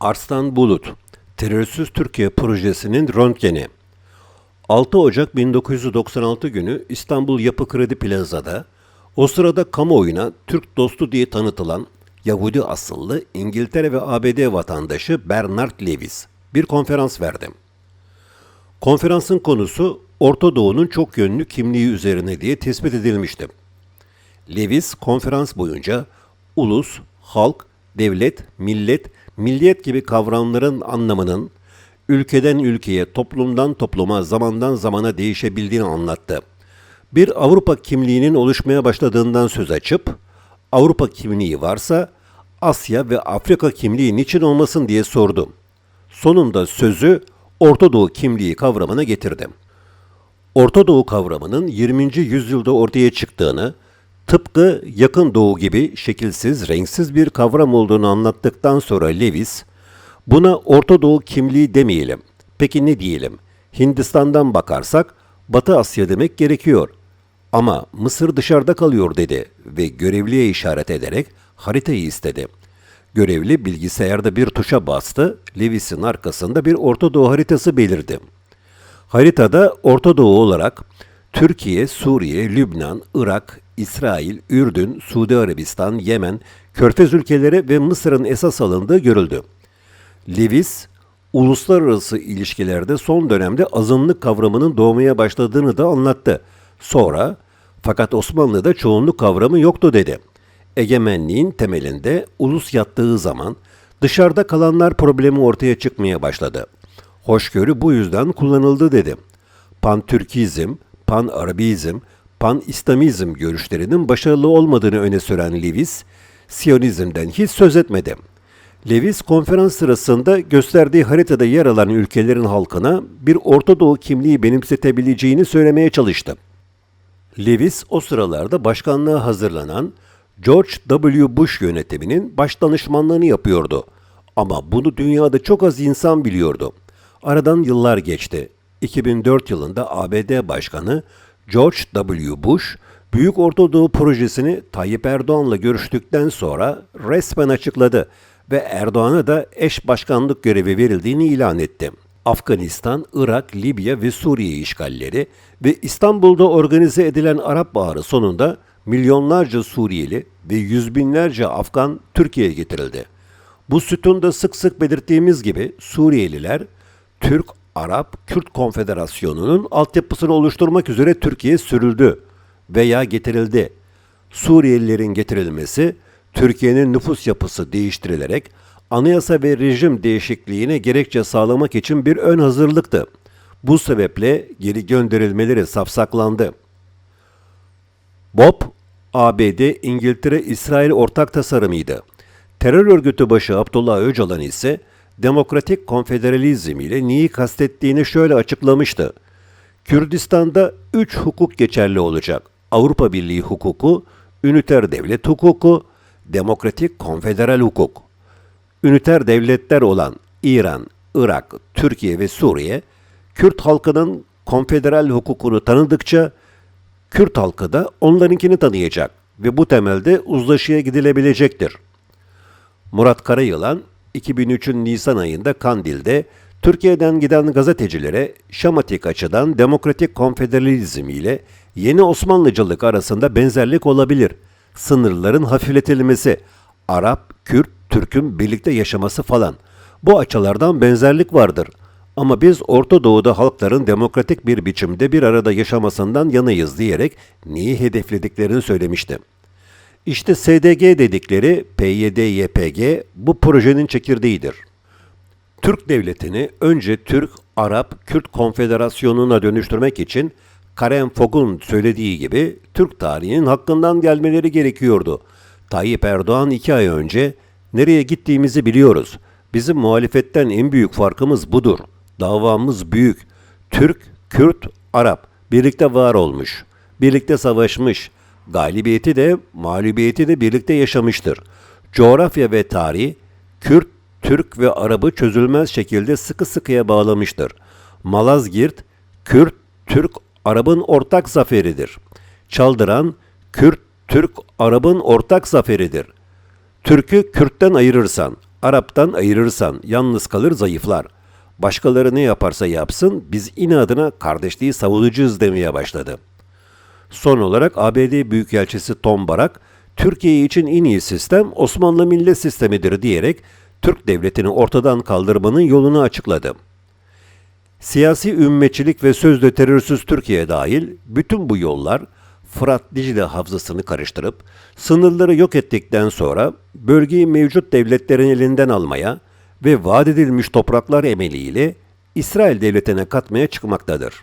Arslan Bulut, Terörsüz Türkiye Projesi'nin röntgeni. 6 Ocak 1996 günü İstanbul Yapı Kredi Plaza'da o sırada kamuoyuna Türk dostu diye tanıtılan Yahudi asıllı İngiltere ve ABD vatandaşı Bernard Lewis bir konferans verdi. Konferansın konusu Orta Doğu'nun çok yönlü kimliği üzerine diye tespit edilmişti. Lewis konferans boyunca ulus, halk, devlet, millet, milliyet gibi kavramların anlamının ülkeden ülkeye, toplumdan topluma, zamandan zamana değişebildiğini anlattı. Bir Avrupa kimliğinin oluşmaya başladığından söz açıp, Avrupa kimliği varsa Asya ve Afrika kimliği niçin olmasın diye sordu. Sonunda sözü Orta Doğu kimliği kavramına getirdi. Orta Doğu kavramının 20. yüzyılda ortaya çıktığını, tıpkı Yakın Doğu gibi şekilsiz, renksiz bir kavram olduğunu anlattıktan sonra Lewis, buna Orta Doğu kimliği demeyelim. Peki ne diyelim? Hindistan'dan bakarsak Batı Asya demek gerekiyor. Ama Mısır dışarıda kalıyor dedi ve görevliye işaret ederek haritayı istedi. Görevli bilgisayarda bir tuşa bastı, Lewis'in arkasında bir Orta Doğu haritası belirdi. Haritada Orta Doğu olarak Türkiye, Suriye, Lübnan, Irak, İsrail, Ürdün, Suudi Arabistan, Yemen, Körfez ülkeleri ve Mısır'ın esas alındığı görüldü. Lewis, uluslararası ilişkilerde son dönemde azınlık kavramının doğmaya başladığını da anlattı. Sonra, fakat Osmanlı'da çoğunluk kavramı yoktu dedi. Egemenliğin temelinde ulus yattığı zaman dışarıda kalanlar problemi ortaya çıkmaya başladı. Hoşgörü bu yüzden kullanıldı dedi. Pan-Türkizm, Pan-Arabizm, Pan-İslamizm görüşlerinin başarılı olmadığını öne süren Lewis, Siyonizm'den hiç söz etmedi. Lewis konferans sırasında gösterdiği haritada yer alan ülkelerin halkına bir Orta Doğu kimliği benimsetebileceğini söylemeye çalıştı. Lewis o sıralarda başkanlığa hazırlanan George W. Bush yönetiminin baş danışmanlığını yapıyordu. Ama bunu dünyada çok az insan biliyordu. Aradan yıllar geçti. 2004 yılında ABD Başkanı George W. Bush, Büyük Orta Doğu projesini Tayyip Erdoğan'la görüştükten sonra resmen açıkladı ve Erdoğan'a da eş başkanlık görevi verildiğini ilan etti. Afganistan, Irak, Libya ve Suriye işgalleri ve İstanbul'da organize edilen Arap Baharı sonunda milyonlarca Suriyeli ve yüz binlerce Afgan Türkiye'ye getirildi. Bu sütunda sık sık belirttiğimiz gibi Suriyeliler Türk Arap Kürt Konfederasyonu'nun altyapısını oluşturmak üzere Türkiye'ye sürüldü veya getirildi. Suriyelilerin getirilmesi Türkiye'nin nüfus yapısı değiştirilerek anayasa ve rejim değişikliğine gerekçe sağlamak için bir ön hazırlıktı. Bu sebeple geri gönderilmeleri safsaklandı. BOP, ABD, İngiltere, İsrail ortak tasarımıydı. Terör örgütü başı Abdullah Öcalan ise demokratik konfederalizm ile neyi kastettiğini şöyle açıklamıştı. Kürdistan'da üç hukuk geçerli olacak. Avrupa Birliği hukuku, üniter devlet hukuku, demokratik konfederal hukuk. Üniter devletler olan İran, Irak, Türkiye ve Suriye, Kürt halkının konfederal hukukunu tanıdıkça Kürt halkı da onlarınkini tanıyacak ve bu temelde uzlaşıya gidilebilecektir. Murat Karayılan 2003'ün Nisan ayında Kandil'de Türkiye'den giden gazetecilere şamatik açıdan demokratik konfederalizm ile yeni Osmanlıcılık arasında benzerlik olabilir. Sınırların hafifletilmesi, Arap, Kürt, Türk'ün birlikte yaşaması falan. Bu açılardan benzerlik vardır. Ama biz Orta Doğu'da halkların demokratik bir biçimde bir arada yaşamasından yanayız diyerek neyi hedeflediklerini söylemişti. İşte SDG dedikleri PYD-YPG bu projenin çekirdeğidir. Türk devletini önce Türk, Arap, Kürt Konfederasyonu'na dönüştürmek için Karen Fogg'un söylediği gibi Türk tarihinin hakkından gelmeleri gerekiyordu. Tayyip Erdoğan iki ay önce nereye gittiğimizi biliyoruz. Bizim muhalefetten en büyük farkımız budur. Davamız büyük. Türk, Kürt, Arap birlikte var olmuş. Birlikte savaşmış. Galibiyeti de mağlubiyeti de birlikte yaşamıştır. Coğrafya ve tarih Kürt, Türk ve Arap'ı çözülmez şekilde sıkı sıkıya bağlamıştır. Malazgirt, Kürt, Türk, Arap'ın ortak zaferidir. Çaldıran, Kürt, Türk, Arap'ın ortak zaferidir. Türk'ü Kürt'ten ayırırsan, Arap'tan ayırırsan yalnız kalır zayıflar. Başkaları ne yaparsa yapsın biz inadına kardeşliği savunucuyuz demeye başladı. Son olarak ABD Büyükelçisi Tom Barak, Türkiye için en iyi sistem Osmanlı millet sistemidir diyerek Türk devletini ortadan kaldırmanın yolunu açıkladı. Siyasi ümmetçilik ve sözde terörsüz Türkiye dahil bütün bu yollar Fırat Dicle havzasını karıştırıp sınırları yok ettikten sonra bölgeyi mevcut devletlerin elinden almaya ve vaat edilmiş topraklar emeliyle İsrail devletine katmaya çıkmaktadır.